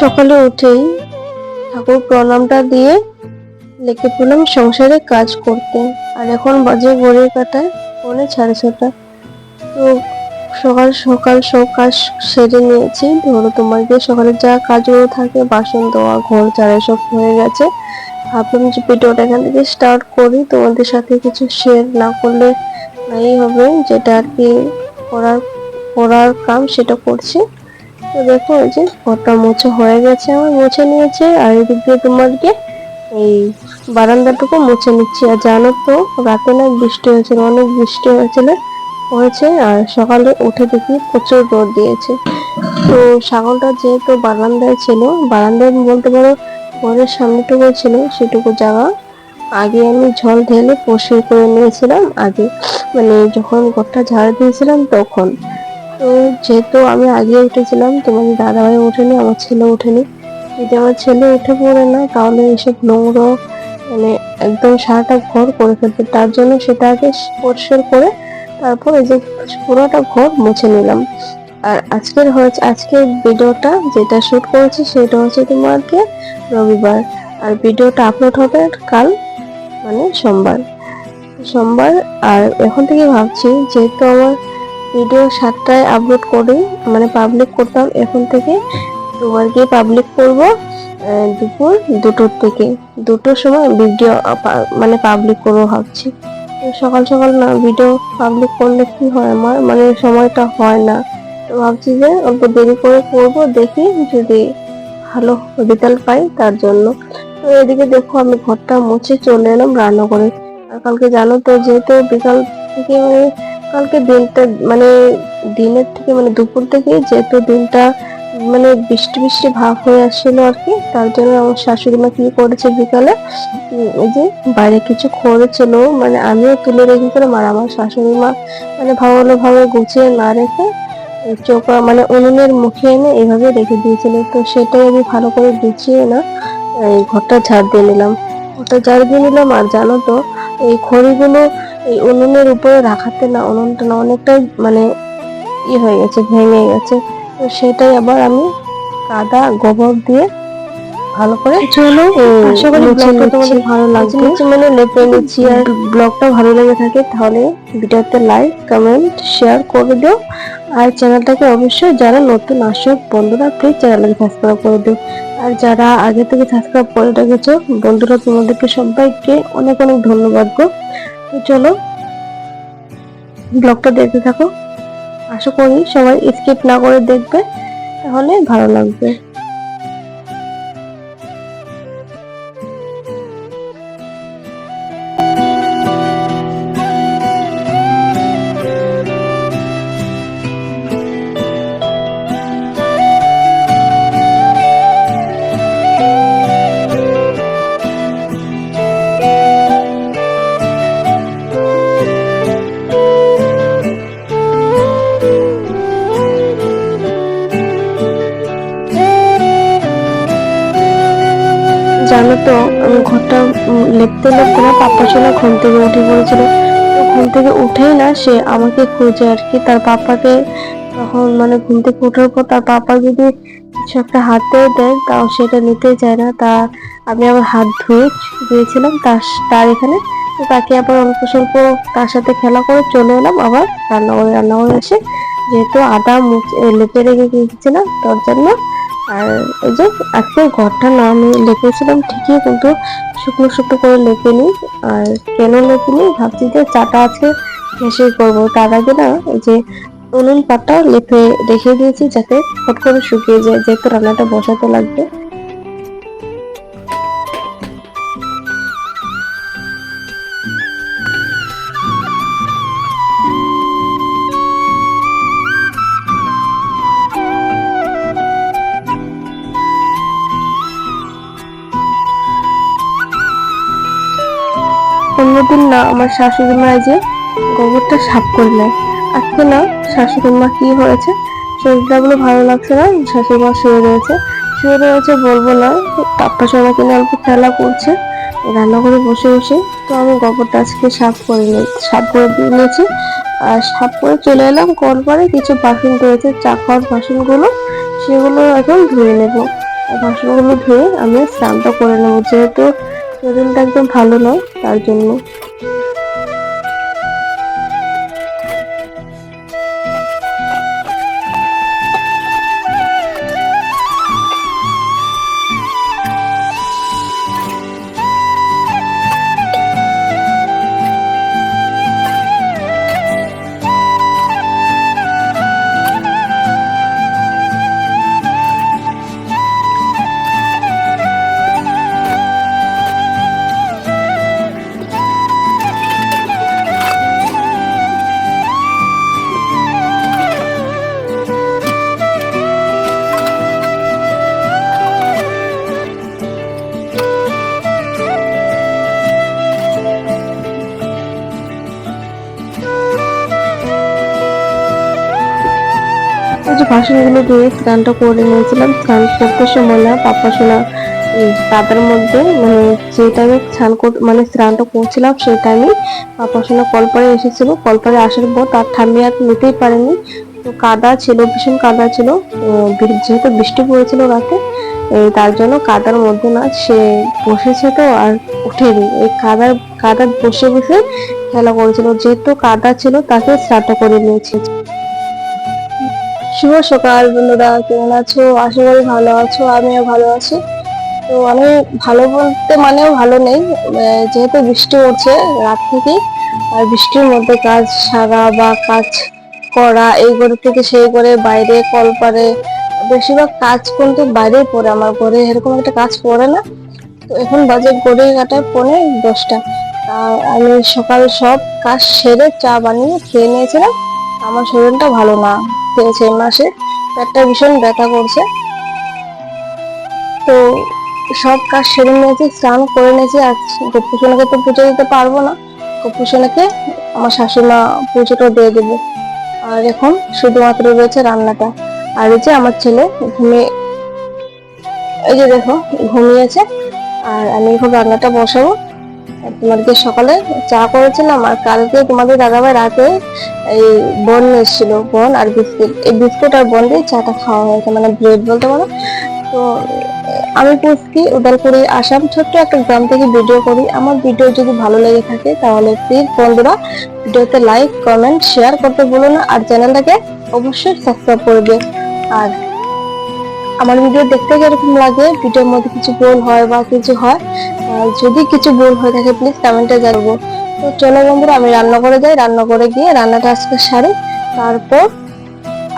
সকালে উঠেই ঠাকুর প্রণামটা দিয়ে লেগে পড়লাম সংসারে কাজ করতে আর এখন বাজে ঘড়ির কাটায় পৌনে সাড়ে ছটা তো সকাল সকাল সব কাজ সেরে নিয়েছি। ধরো তোমার যে সকালে যা কাজগুলো থাকে, বাসন ধোয়া, ঘর ঝাড়া সব হয়ে গেছে। ভাবলাম যে ভিডিওটা এখান থেকে স্টার্ট করি। তোমাদের সাথে কিছু শেয়ার না করলে নাই হবে। যেটা আর কি করার করার কাম সেটা করছি। তো দেখো এই যে ঘরটা মোছা হয়ে গেছে আমার, মুছে নিয়েছে। আর এদিক দিয়ে তোমারকে এই বারান্দাটুকু মুছে নিচ্ছি। আর জানো তো, রাতে না বৃষ্টি হয়েছিল, অনেক বৃষ্টি হয়েছিল, হয়েছে। আর সকালে উঠে দেখি প্রচুর রোদ দিয়েছে। তো ছাগলটা যেহেতু বারান্দায় ছিল, বারান্দায় বলতে পারো ঘরের সামনেটুকু ছিল, সেটুকু জায়গা। আগে আমি জল ঢেলে পরিষ্কার করে নিয়েছিলাম, আগে মানে যখন ঘরটা ঝাড় দিয়েছিলাম তখন। তো যেহেতু আমি আগে উঠেছিলাম তোমার দাদাভাই ওঠেনি, আমার ছেলে ওঠেনি। যদি আমার ছেলে উঠে পড়ে না, তাহলে এসব নোংরা মানে একদম সারাটা ঘর করে ফেলবে। তার জন্য সেটা আগে পরিষ্কার করে তারপর এই যে পুরোটা ঘর মুছে নিলাম। আর আজকের হচ্ছে আজকের ভিডিওটা যেটা শুট করেছি, সেটা হচ্ছে তোমাকে রবিবার। আর ভিডিওটা আপলোড হবে কাল মানে সোমবার। সোমবার, আর এখন থেকে ভাবছি, যেহেতু আমার ভিডিও সাতটায় আপলোড করি মানে পাবলিক করতাম। এখন থেকে দুবার গিয়ে পাবলিক করব দুপুর দুটোর থেকে। দুটোর সময় ভিডিও মানে পাবলিক করব ভাবছি। সকাল সকাল না ভিডিও পাবলিক করলে কি হয় আমার? মানে সময়টা হয় না। তো ভাবছি যে অল্প দেরি করে করব, দেখি যদি ভালো রেজাল্ট পাই তার জন্য। তো এদিকে দেখো আমি ঘরটা মুছে চলে এলাম রান্না করে আর কালকে জানো তো, যেহেতু বিকাল থেকে মানে কালকে দিনটা মানে দিনের থেকে মানে দুপুর থেকে যেহেতু দিনটা মানে বৃষ্টি বৃষ্টি ভাব হয়ে আসছিল আর কি, তার জন্য আমার শাশুড়ি মা কি করেছে বিকালে এই যে বাইরে কিছু করেছিল মানে আমিও তুলে রেখেছিলাম আর আমার শাশুড়ি মা মানে ভালো ভাবে গুছিয়ে না রেখে চোখা মানে উনুনের মুখে এনে এইভাবে রেখে দিয়েছিল। তো সেটাই আমি ভালো করে গুছিয়ে না, এই ঘরটা ঝাড় দিয়ে নিলাম। ঘরটা ঝাড় দিয়ে নিলাম আর জানো তো, এই খড়িগুলো এই উনুনের উপরে রাখাতে না উনুনটা না অনেকটাই মানে ই হয়ে গেছে ভেঙে গেছে। তো সেটাই আবার আমি কাদা গোবর দিয়ে ভালো করে চলো আশা করি ব্লগটা তোমাদের ভালো লাগবে। মানে লেপে নিচ্ছি। আর ব্লগটা ভালো লেগে থাকে তাহলে ভিডিওতে লাইক কমেন্ট শেয়ার করে দিও। আর চ্যানেলটাকে অবশ্যই যারা নতুন আসুক বন্ধুরা প্লিজ চ্যানেলটাকে সাবস্ক্রাইব করে দিও। আর যারা আগে থেকে সাবস্ক্রাইব করে রেখেছো বন্ধুরা তোমাদেরকে সবাইকে অনেক অনেক ধন্যবাদ গো। তো চলো ব্লগটা দেখতে থাকো। আশা করি সবাই স্কিপ না করে দেখবে, তাহলে ভালো লাগবে। লেপতে পাপ্পা ছিল, ঘুম থেকে উঠে পড়েছিল ঘুম থেকে উঠেই না, সে আমাকে খুঁজে আর কি। তার পাপাকে তখন মানে ঘুম থেকে ওঠার পর তার পাপা যদি কিছু একটা হাতে দেয়, তাও সেটা নিতে চায় না। তা আমি আবার হাত ধুয়ে দিয়েছিলাম তার তার এখানে। তো তাকে আবার অল্প স্বল্প তার সাথে খেলা করে চলে এলাম আবার রান্নাঘরে। রান্নাঘরে এসে যেহেতু আদা মুচ- লেপে রেখে গিয়েছিলাম, তার জন্য আর এই যে আজকে ঘরটা না আমি লেপেছিলাম ঠিকই, কিন্তু শুকনো শুকনো করে লেপিনি আর কেন লেখে নিই ভাবছি যে চাটা আছে ঘেসে করব। তার আগে না, এই যে উনুন পাটটা লেপে রেখে দিয়েছি যাতে ফট করে শুকিয়ে যায়, যেহেতু রান্নাটা বসাতে লাগবে। না, আমার শাশুড়ি মা যে গোবরটা সাফ করে নেয় আজকে না শাশুড়ি মা কি হয়েছে? শরীরটা বলে ভালো লাগছে না, শাশুড়ি মা শুয়ে রয়েছে। শুয়ে রয়েছে বলব না, পাপ্পা সবাই কিনে অল্প খেলা করছে রান্না করে বসে বসে। তো আমি গোবরটা আজকে সাফ করে নিই সাফ করে দিয়ে নিয়েছি। আর সাফ করে চলে এলাম কল পরে কিছু বাসন রয়েছে, চা খাওয়ার বাসনগুলো, সেগুলো এখন ধুয়ে নেব। বাসনগুলো ধুয়ে আমি স্নানটা করে নেব, যেহেতু শরীরটা একদম ভালো নয়, তার জন্য। যে বাসনগুলো ধুয়ে স্নানটা করে নিয়েছিলাম, স্নান করতে সময় না, পাপা শোনা কাদার মধ্যে মানে যে টাইমে স্নান মানে স্নানটা করছিলাম সেই টাইমে পাপা শোনা কলপারে এসেছিল। কলপারে আসার পর তার ঠাম্মি আর নিতেই পারেনি। তো কাদা ছিল, ভীষণ কাদা ছিল। যেহেতু বৃষ্টি পড়েছিল রাতে তার জন্য কাদার মধ্যে না সে বসেছে তো আর উঠেনি এই কাদার কাদা বসে বসে খেলা করেছিল। যেহেতু কাদা ছিল, তাকে স্নানটা করে নিয়েছে। শুভ সকাল বন্ধুরা, কেমন আছো? আশা করি ভালো আছো, আমিও ভালো আছি। তো আমি ভালো বলতে মানেও ভালো নেই যেহেতু বৃষ্টি পড়ছে রাত থেকে আর বৃষ্টির মধ্যে কাজ সারা বা কাজ করা, এই ঘর থেকে সেই ঘরে বাইরে কল পারে বেশিরভাগ কাজ কিন্তু বাইরেই পড়ে, আমার ঘরে এরকম একটা কাজ পড়ে না। তো এখন বাজে ঘড়ি কাটায় পৌনে দশটা। আমি সকাল সব কাজ সেরে চা বানিয়ে খেয়ে নিয়েছিলাম, আমার শরীরটা ভালো না। হয়েছে এই মাসে। পেটটা ভীষণ ব্যথা করছে। তো সব কাজ সেরে নিয়েছি, স্নান করে নিয়েছি। আর গোপুসোনাকে তো পুজো দিতে পারব না। গোপুসোনাকে আমার শাশুড়িমা পুজোটা দিয়ে দেবে। আর এখন শুধুমাত্র রয়েছে রান্নাটা। আর এই যে আমার ছেলে ঘুমিয়ে এই যে দেখো, ঘুমিয়েছে। আর আমি এখন রান্নাটা বসাবো। তোমাদেরকে সকালে চা করেছিলাম, আর কালকে তোমাদের দাদাভাই রাতে এই বন এসেছিল, বন আর বিস্কিট। এই বিস্কুট আর বন দিয়ে চাটা খাওয়া হয়েছে মানে ব্রেড বলতে পারো। তো, আমি পুষ্কি উদালপুরি আসাম, ছোট্ট একটা গ্রাম থেকে ভিডিও করি। আমার ভিডিও যদি ভালো লেগে থাকে, তাহলে প্লিজ বন্ধুরা ভিডিওতে লাইক কমেন্ট শেয়ার করতে ভুলো না। আর চ্যানেলটাকে অবশ্যই সাবস্ক্রাইব করবে আর আমার ভিডিও দেখতে কীরকম লাগে? ভিডিওর মধ্যে কিছু ভুল হয় বা কিছু হয়? যদি কিছু ভুল হয়ে থাকে প্লিজ কমেন্টে জানাব। তো চলো বন্ধুরা, আমি রান্না করে যাই। রান্না করে গিয়ে রান্নাটা আজকে সারি। তারপর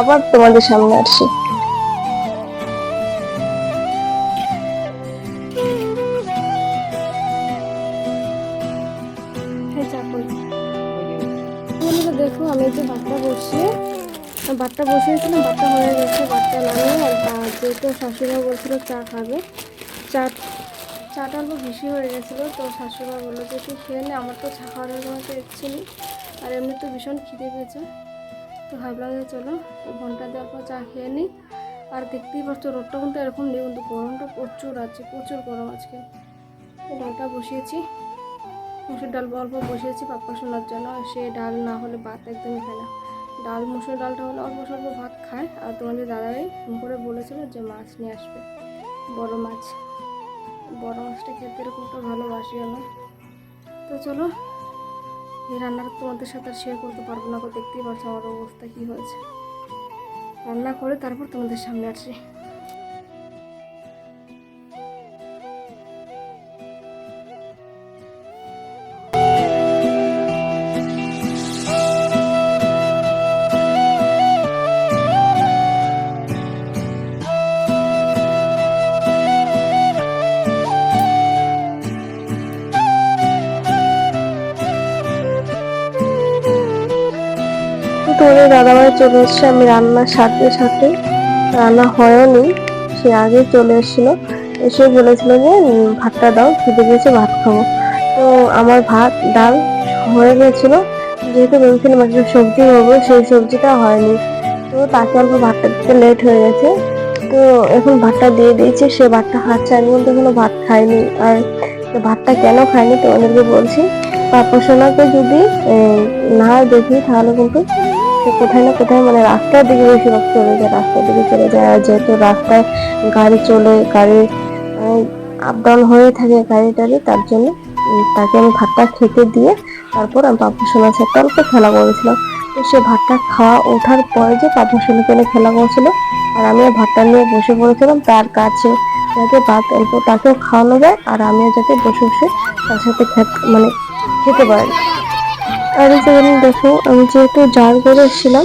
আবার তোমাদের সামনে আসি। ভাতটা বসিয়েছিলাম, ভাতটা হয়ে গেছে, ভাতটা নামিয়ে আর যেহেতু শাশুড়া বলছিল চা খাবে, চা, চাটা অল্প বেশি হয়ে গেছিল, তো শাশুড়া বলল যে তুই খেয়ে নে, আমার তো চা খাওয়ার কোনো একটা ইচ্ছে নেই, আর এমনি তো ভীষণ খিদে পেয়েছে। তো ভাবলাম যে চলো ঘণ্টা দেওয়ার পর চা খেয়ে নিই, আর দেখতেই পাচ্ছ রোদটা কিন্তু এরকম নেই, কিন্তু গরমটা প্রচুর আছে, প্রচুর গরম আজকে। তো ডালটা বসিয়েছি, মুসুর ডাল অল্প বসিয়েছি পাপ্পা শোনার জন্য সে ডাল না হলে ভাত একদমই খায় না। ডাল মুসুর ডালটা হলে অল্প স্বল্প ভাত খায়। আর তোমাদের দাদাই ফোন করে বলেছিল যে মাছ নিয়ে আসবে, বড় মাছ। বড় মাছটা খেতে এরকমটা ভালোবাসি আমি। তো চলো, এই রান্নাটা তোমাদের সাথে আর শেয়ার করতে পারব না দেখতেই পারছ আমার অবস্থা কী হয়েছে। রান্না করে তারপর তোমাদের সামনে আসি। তোরে দাদাভাই চলে এসছে। আমি রান্নার সাথে সাথে রান্না হয়নি, সে আগে চলে এসেছিল। এসে বলেছিল যে ভাতটা দাও, খেতে পেয়েছে ভাত খাব। তো আমার ভাত, ডাল হয়ে গেছিল যেহেতু ভেবেছিলাম একটা সবজি হবে, সেই সবজিটা হয়নি। তো তাকে অল্প ভাতটা দিতে লেট হয়ে গেছে। তো এখন ভাতটা দিয়ে দিয়েছে, সে ভাতটা খাচ্ছে। আমি কিন্তু এখনও ভাত খাইনি। আর ভাতটা কেন খাইনি, তো অনেকে বলছি পাপা সোনাকে যদি না দেখি তাহলে কিন্তু সে কোথায় না কোথায় মানে রাস্তার দিকে বেশিরভাগ চলে যায়, রাস্তার দিকে চলে যায়। আর যেহেতু রাস্তায় গাড়ি চলে, গাড়ি আপ ডাউন হয়ে থাকে গাড়ি টাড়ি, তার জন্য তাকে আমি ভাতটা খেতে দিয়ে তারপর আমি পাপা সোনার সাথে অল্প খেলা করেছিলাম। তো সে ভাতটা খাওয়া ওঠার পরে যে পাপা সোনাকে নিয়ে খেলা করছিল, আর আমিও ভাতটা নিয়ে বসে পড়েছিলাম তার কাছে। যাতে ভাত অল্প তাকেও খাওয়ানো যায়, আর আমিও যাতে বসে বসে তার সাথে মানে খেতে পারি। আর এই যেখানে দেখো আমি যেহেতু জার করে এসেছিলাম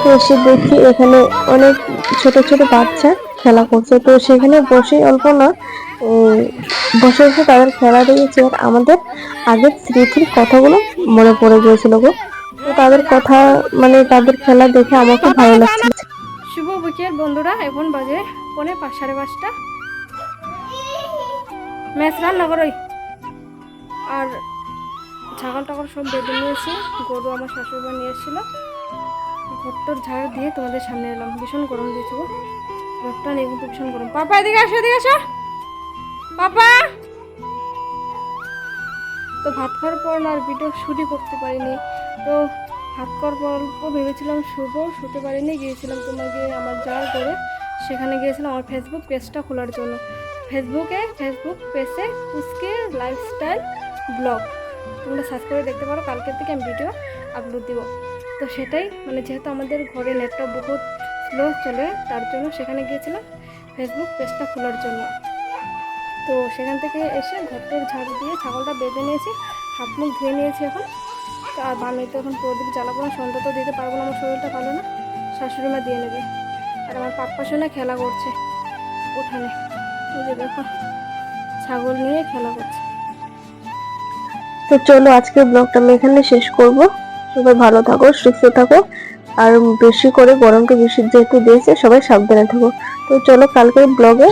তো এসে দেখি এখানে অনেক ছোট ছোট বাচ্চা খেলা করছে। তো সেখানে বসে অল্প না বসে বসে তাদের খেলা দেখেছি। আর আমাদের আগের স্মৃতির কথাগুলো মনে পড়ে গিয়েছিল গো। তো তাদের কথা মানে তাদের খেলা দেখে আমার খুব ভালো লাগছে। শুভ বিকেল বন্ধুরা এখন বাজে পৌনে পাঁচ সাড়ে পাঁচটা। ম্যাচ রান্না করোই আর ছাগল টাগল সব বেঁধে নিয়েছি। গরু আমার শাশুড়ি নিয়ে এসেছিল ঘরটার ঝাড় দিয়ে তোমাদের সামনে এলাম। ভীষণ গরম দিয়েছে গো। ঘরটা নিয়ে কিন্তু ভীষণ গরম। পাপা, এদিকে আসো এদিকে আসো। পাপা! তো ভাত খাওয়ার পর আর ভিডিও শুটই করতে পারিনি। তো ভাত খাওয়ার পর অল্প ভেবেছিলাম শুভ শুতে পারিনি। গিয়েছিলাম তোমাকে আমার যাওয়ার করে সেখানে গিয়েছিলাম আমার ফেসবুক পেজটা খোলার জন্য। ফেসবুকে ফেসবুক পেজে পুচকে লাইফস্টাইল ব্লগ তোমরা সার্চ করে দেখতে পারো, কালকের থেকে আমি ভিডিও আপলোড দিব। তো সেটাই মানে যেহেতু আমাদের ঘরে নেটটা বহুত স্লো চলে, তার জন্য সেখানে গিয়েছিলাম ফেসবুক পেজটা খোলার জন্য। তো সেখান থেকে এসে ঘরটোর ঝাড় দিয়ে ছাগলটা বেঁধে নিয়েছি, হাত মুখ ধুয়ে নিয়েছি এখন। আর আমি তো এখন প্রদীপ জ্বালাবো না, সন্ধ্যা তো দিতে পারব না, আমার শরীরটা ভালো না। শাশুড়ি মা দিয়ে নেবে। আর আমার পাপ্পা শোনা খেলা করছে। এই যে দেখো, ছাগল নিয়ে খেলা করছে। তো চলো আজকের ব্লগটা আমি এখানে শেষ করব। সবাই ভালো থাকো, সুস্থ থাকো। আর বেশি করে গরমকে বেশি যেহেতু দিয়েছে, সবাই সাবধানে থাকো। তো চলো কালকে ব্লগে